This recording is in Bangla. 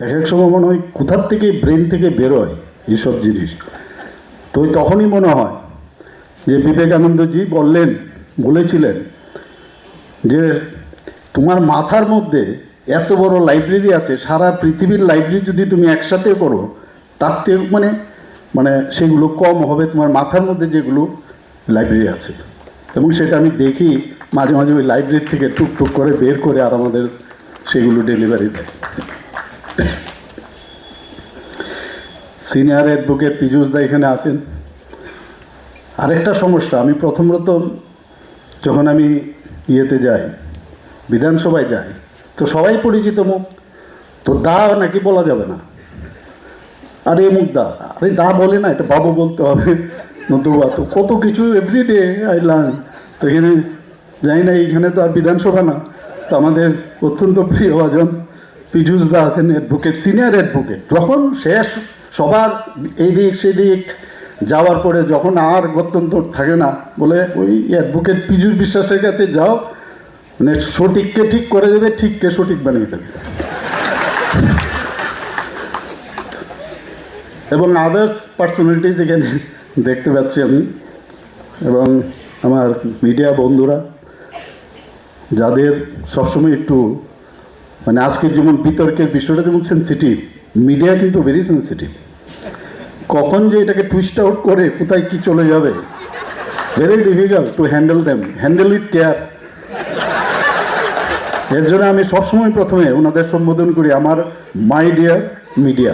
এক এক সময় মনে হয় কোথার থেকে ব্রেন থেকে বেরোয় এইসব জিনিস। তো তখনই মনে হয় যে বিবেকানন্দজি বললেন, বলেছিলেন যে তোমার মাথার মধ্যে এত বড় লাইব্রেরি আছে, সারা পৃথিবীর লাইব্রেরি যদি তুমি একসাথে করো, তার থেকে মানে মানে সেগুলো কম হবে, তোমার মাথার মধ্যে যেগুলো লাইব্রেরি আছে। এবং সেটা আমি দেখি, মাঝে মাঝে ওই লাইব্রেরি থেকে টুকটুক করে বের করে আর আমাদের সেগুলো ডেলিভারি দেয়। সিনিয়র অ্যাডভোকেট পীযুষ দা এখানে আছেন। আরেকটা সমস্যা, আমি প্রথম প্রথম যখন আমি ইয়েতে যাই, বিধানসভায় যাই, তো সবাই পরিচিত মুখ, তো দা নাকি বলা যাবে না। আরে মুখ দা, আরে দা বলে না, এটা বাবু বলতে হবে, নতুবা, তো কত কিছু এভরিডে আই লার্ন তো এখানে জানি না, এইখানে তো আর বিধানসভা না, তো আমাদের অত্যন্ত প্রিয় ভাজন পীযুষ দা আছেন, অ্যাডভোকেট, সিনিয়র অ্যাডভোকেট। যখন শেষ সবার এদিক সেদিক যাওয়ার পরে যখন আর গত্যন্তর থাকে না, বলে ওই অ্যাডভোকেট পীযুষ বিশ্বাসের কাছে যাও মানে সঠিককে ঠিক করে দেবে, ঠিককে সঠিক বানিয়ে দেবে। এবং আদার্স পার্সোনালিটিজ এখানে দেখতে পাচ্ছি আমি, এবং আমার মিডিয়া বন্ধুরা, যাদের সবসময় একটু মানে আজকের যেমন বিতর্কের বিষয়টা যেমন সেন্সিটিভ মিডিয়া কিন্তু ভেরি সেন্সিটিভ কখন যে এটাকে টুইস্ট আউট করে, কোথায় কি চলে যাবে? Very difficult to handle them handle with care এর জন্য আমি সবসময় প্রথমে ওনাদের সম্বোধন করি, আমার মাই ডিয়ার মিডিয়া